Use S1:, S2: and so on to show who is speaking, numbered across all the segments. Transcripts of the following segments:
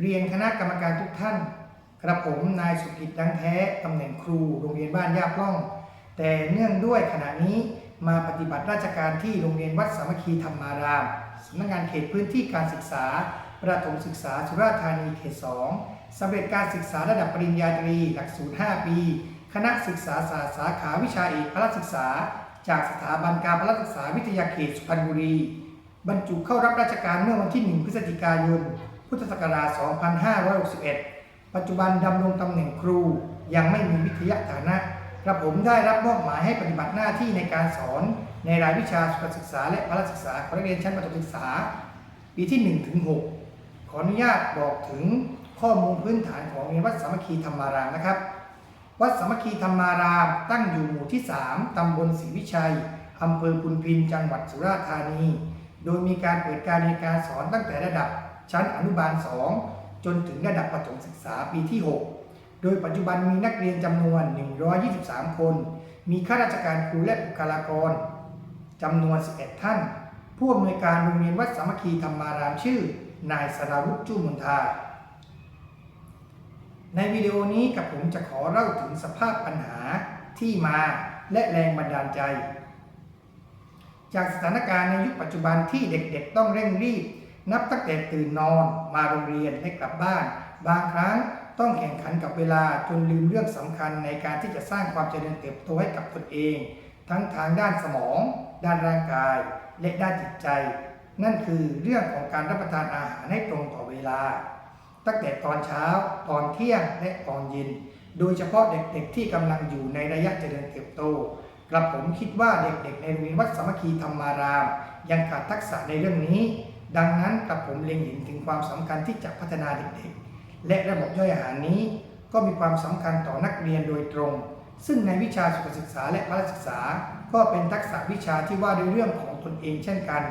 S1: เรียนคณะกรรมการทุกท่าน กระผมนายสุกิจดังแท้ตำแหน่งครูโรงเรียนบ้านย่าพร่อง แต่เนื่องด้วยขณะนี้มาปฏิบัติราชการที่โรงเรียนวัดสามัคคีธรรมารามสำนักงานเขตพื้นที่การศึกษา ประถมศึกษาสุราษฎร์ธานีเขต2สำเร็จการศึกษาระดับปริญญาตรี หลักสูตร 5 ปี คณะศึกษาศาสตร์สาขาวิชาเอกพละศึกษา จากสถาบันการพละศึกษาวิทยาเขตสุพรรณบุรี บรรจุเข้ารับราชการเมื่อวันที่ 1 พฤศจิกายน พุทธศักราช 2561 ปัจจุบันดำรงตำแหน่งครู ยังไม่มีวิทยาฐานะกระผมได้รับมอบหมายให้ปฏิบัติหน้าที่ในการสอนในรายวิชาสุขศึกษา และพละศึกษาของนักเรียนชั้นประถมศึกษา ปีที่1ถึง6ขออนุญาตบอกถึงข้อมูลพื้นฐานของโรงเรียนวัดสามัคคีธรรมารามนะครับ วัดสามัคคีธรรมารามตั้งอยู่หมู่ที่ 3 ตำบลศรีวิชัยอำเภอพุนพินจังหวัดสุราษฎร์ธานี โดยมีการเปิดการเรียนการสอนตั้งแต่ระดับ ชั้นอนุบาล 2 จนถึงระดับประถมศึกษาปีที่ 6 โดยปัจจุบันมีนักเรียนจำนวน 123 คน มีข้าราชการครูและบุคลากรจำนวน 11 ท่าน ผู้อำนวยการโรงเรียนวัดสามัคคีธรรมารามชื่อ นายสราวุฒิจุมนทา ในวิดีโอนี้กับผมจะขอเล่าถึงสภาพปัญหาที่มาและแรงบันดาลใจ จากสถานการณ์ในยุคปัจจุบันที่เด็กๆ ต้องเร่งรีบ นับตั้งแต่ตื่นนอนมาโรงเรียนและกลับบ้าน บางครั้งต้องแข่งขันกับเวลาจนลืมเรื่องสำคัญในการที่จะสร้างความเจริญเติบโตให้กับตนเอง ทั้งทางด้านสมอง ด้านร่างกาย และด้านจิตใจ นั่นคือเรื่องของการรับประทานอาหารให้ตรงต่อเวลา ตั้งแต่ตอนเช้า ตอนเที่ยงและตอนเย็น โดยเฉพาะเด็กๆที่กำลังอยู่ในระยะเจริญเติบโตกระผมคิดว่าเด็กๆในโรงเรียนวัดสามัคคีธรรมาราม ยังขาดทักษะในเรื่องนี้ ดังนั้นกระผมเล็งเห็นถึงความสำคัญที่จะพัฒนาเด็กๆ และระบบย่อยอาหารนี้ ก็มีความสำคัญต่อนักเรียนโดยตรง ซึ่งในวิชาสุขศึกษาและพละศึกษา ก็เป็นทักษะวิชาที่ว่าด้วยเรื่องของตนเองเช่นกัน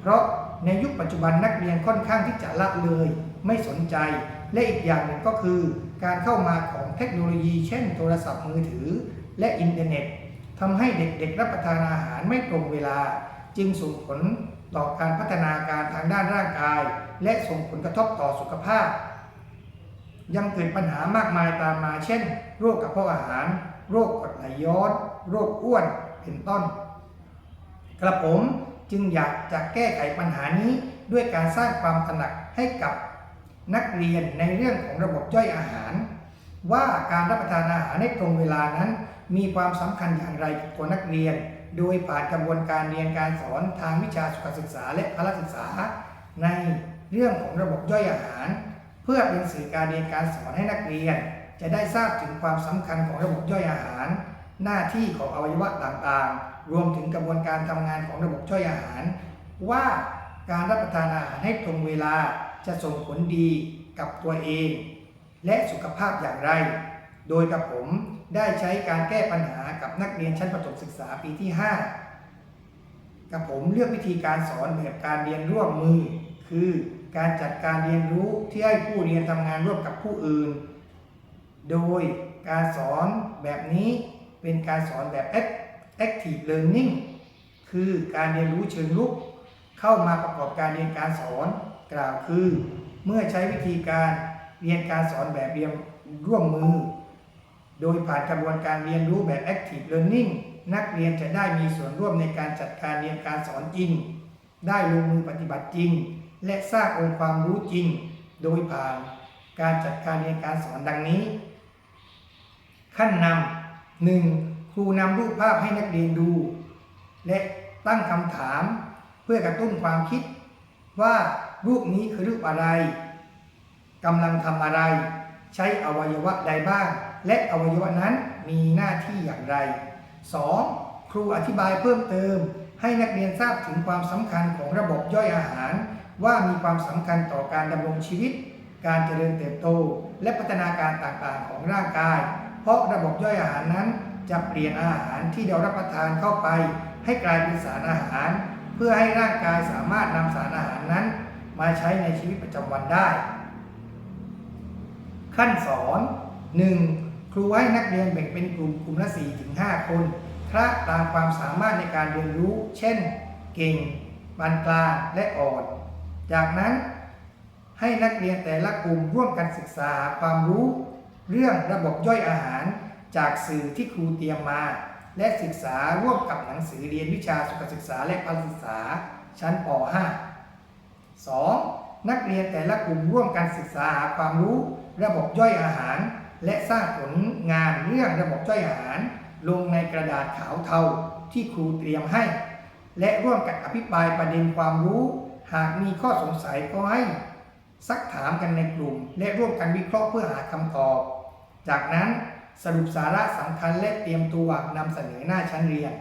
S1: เพราะในยุคปัจจุบันนักเรียนค่อนข้างที่จะละเลย ไม่สนใจ และอีกอย่างหนึ่งก็คือ การเข้ามาของเทคโนโลยี เช่น โทรศัพท์มือถือ และอินเทอร์เน็ตทำให้เด็กๆรับประทานอาหารไม่ตรงเวลา จึงส่งผล ต่อการพัฒนาการทางด้านร่างกาย และส่งผลกระทบต่อสุขภาพ ยังเกิดปัญหามากมายตามมาเช่น โรคกระเพาะอาหาร โรคกรดไหลย้อน โรคอ้วนเป็นต้น กระผมจึงอยากจะแก้ไขปัญหานี้ด้วยการสร้างความตระหนักให้กับนักเรียนในเรื่องของระบบย่อยอาหาร ว่าการรับประทานอาหารให้ตรงเวลานั้น มีความสำคัญอย่างไรกับตัวนักเรียน โดยผ่านกระบวนการเรียนการสอนทางวิชาสุขศึกษาและพละศึกษา ในเรื่องของระบบย่อยอาหาร เพื่อเป็นสื่อการเรียนการสอนให้นักเรียน จะได้ทราบถึงความสำคัญของระบบย่อยอาหาร หน้าที่ของอวัยวะต่างๆ รวมถึงกระบวนการทำงานของระบบย่อยอาหาร ว่าการรับประทานอาหารให้ตรงเวลาจะส่งผลดีกับตัวเอง และสุขภาพอย่างไร โดยกับผมได้ใช้การแก้ปัญหากับนักเรียนชั้นประถมศึกษาปีที่ 5 กับผมเลือกวิธีการสอนแบบการเรียนร่วมมือ คือการจัดการเรียนรู้ที่ให้ผู้เรียนทำงานร่วมกับผู้อื่น โดยการสอนแบบนี้เป็นการสอนแบบ active learning คือการเรียนรู้เชิงลุก เข้ามาประกอบการเรียนการสอนกล่าวคือ เมื่อใช้วิธีการเรียนการสอนแบบเรียนร่วมมือ โดยผ่านกระบวนการเรียนรู้แบบ active learning นักเรียนจะได้มีส่วนร่วมในการจัดการเรียนการสอนจริง ได้ลงมือปฏิบัติจริง และสร้างองค์ความรู้จริง โดยผ่านการจัดการเรียนการสอนดังนี้ ขั้นนำหนึ่งครูนำรูปภาพให้นักเรียนดู และตั้งคำถามเพื่อกระตุ้นความคิด ว่ารูปนี้คือรูปอะไรกำลังทำอะไร ใช้อวัยวะใดบ้าง และอวัยวะนั้นมีหน้าที่อย่างไร 2. ครูอธิบายเพิ่มเติม ให้นักเรียนทราบถึงความสำคัญของระบบย่อยอาหาร ว่ามีความสำคัญต่อการดำรงชีวิต การเจริญเติบโต และพัฒนาการต่างๆของร่างกาย เพราะระบบย่อยอาหารนั้นจะเปลี่ยนอาหารที่เรารับประทานเข้าไป ให้กลายเป็นสารอาหาร เพื่อให้ร่างกายสามารถนำสารอาหารนั้น มาใช้ในชีวิตประจำวันได้ ขั้นสอน 1. ครูให้นักเรียนแบ่งเป็นกลุ่มกลุ่มละ4ถึง5คนคละตามความสามารถในการเรียนรู้ เช่น เก่งปานกลางและอ่อน จากนั้น ให้นักเรียนแต่ละกลุ่มร่วมกันศึกษาความรู้ เรื่องระบบย่อยอาหาร จากสื่อที่ครูเตรียมมา และศึกษาร่วมกับหนังสือเรียนวิชาสุขศึกษาและพละศึกษาชั้นป .5 2. นักเรียนแต่ละกลุ่มร่วมกันศึกษาหาความรู้ ระบบย่อยอาหาร และสร้างผลงานเรื่องระบบย่อยอาหาร ลงในกระดาษขาวเทาที่ครูเตรียมให้ และร่วมกันอภิปรายประเด็นความรู้ หากมีข้อสงสัยก็ให้ซักถามกันในกลุ่ม และร่วมกันวิเคราะห์เพื่อหาคำตอบ จากนั้นสรุปสาระสำคัญและเตรียมตัวนำเสนอหน้าชั้นเรียน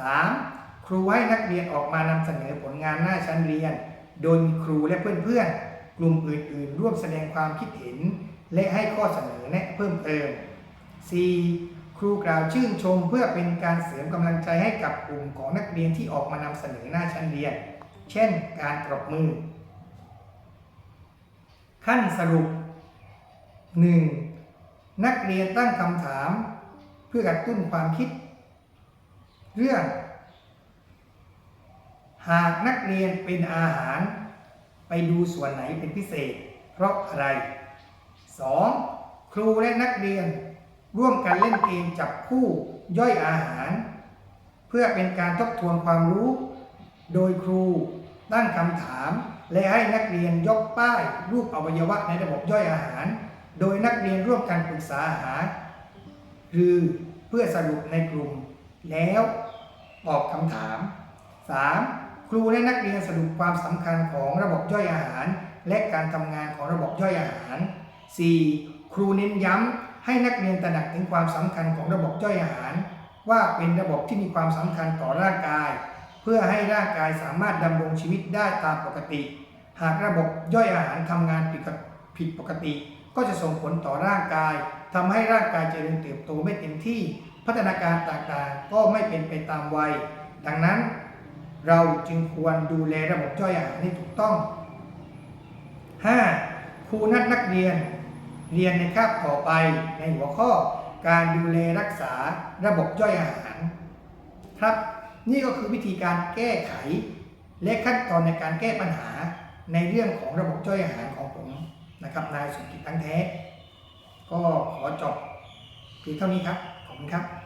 S1: 3. ครูให้นักเรียนออกมานำเสนอผลงานหน้าชั้นเรียน โดยมีครูและเพื่อนๆ กลุ่มอื่นๆ ร่วมแสดงความคิดเห็น และให้ข้อเสนอแนะเพิ่มเติม 4. ครูกล่าวชื่นชมเพื่อเป็นการเสริมกำลังใจให้กับกลุ่มของนักเรียนที่ออกมานำเสนอหน้าชั้นเรียน เช่น การปรบมือ ขั้นสรุป 1. นักเรียนตั้งคำถาม เพื่อกระตุ้นความคิด เรื่อง หากนักเรียนเป็นอาหาร ไปดูส่วนไหนเป็นพิเศษ เพราะอะไร 2. ครูและนักเรียน ร่วมกันเล่นเกมจับคู่ย่อยอาหาร เพื่อเป็นการทบทวนความรู้ โดยครูตั้งคำถาม และให้นักเรียนยกป้ายรูปอวัยวะในระบบย่อยอาหาร โดยนักเรียนร่วมกันปรึกษาหา หรือเพื่อสรุปในกลุ่ม แล้วตอบคำถาม 3. ครูและนักเรียนสรุปความสำคัญของระบบย่อยอาหาร และการทำงานของระบบย่อยอาหาร 4. ครูเน้นย้ำให้นักเรียนตระหนักถึงความสำคัญของระบบย่อยอาหาร ว่าเป็นระบบที่มีความสำคัญต่อร่างกาย เพื่อให้ร่างกายสามารถดำรงชีวิตได้ตามปกติ หากระบบย่อยอาหารทำงานผิดผิดปกติ ก็จะส่งผลต่อร่างกายทำให้ร่างกายเจริญเติบโตไม่เต็มที่ พัฒนาการต่างๆ ก็ไม่เป็นไปตามวัย ดังนั้น เราจึงควรดูแลระบบย่อยอาหารให้ถูกต้อง 5. ครูนัดนักเรียน เรียนในคาบต่อไปในหัวข้อการดูแลรักษาระบบย่อยอาหารครับ นี่ก็คือวิธีการแก้ไข และขั้นตอนในการแก้ปัญหาในเรื่องของระบบย่อยอาหารของผมนะครับนายสุกิจตั้งแท้ ก็ขอจบเพียงเท่านี้ครับ ขอบคุณครับ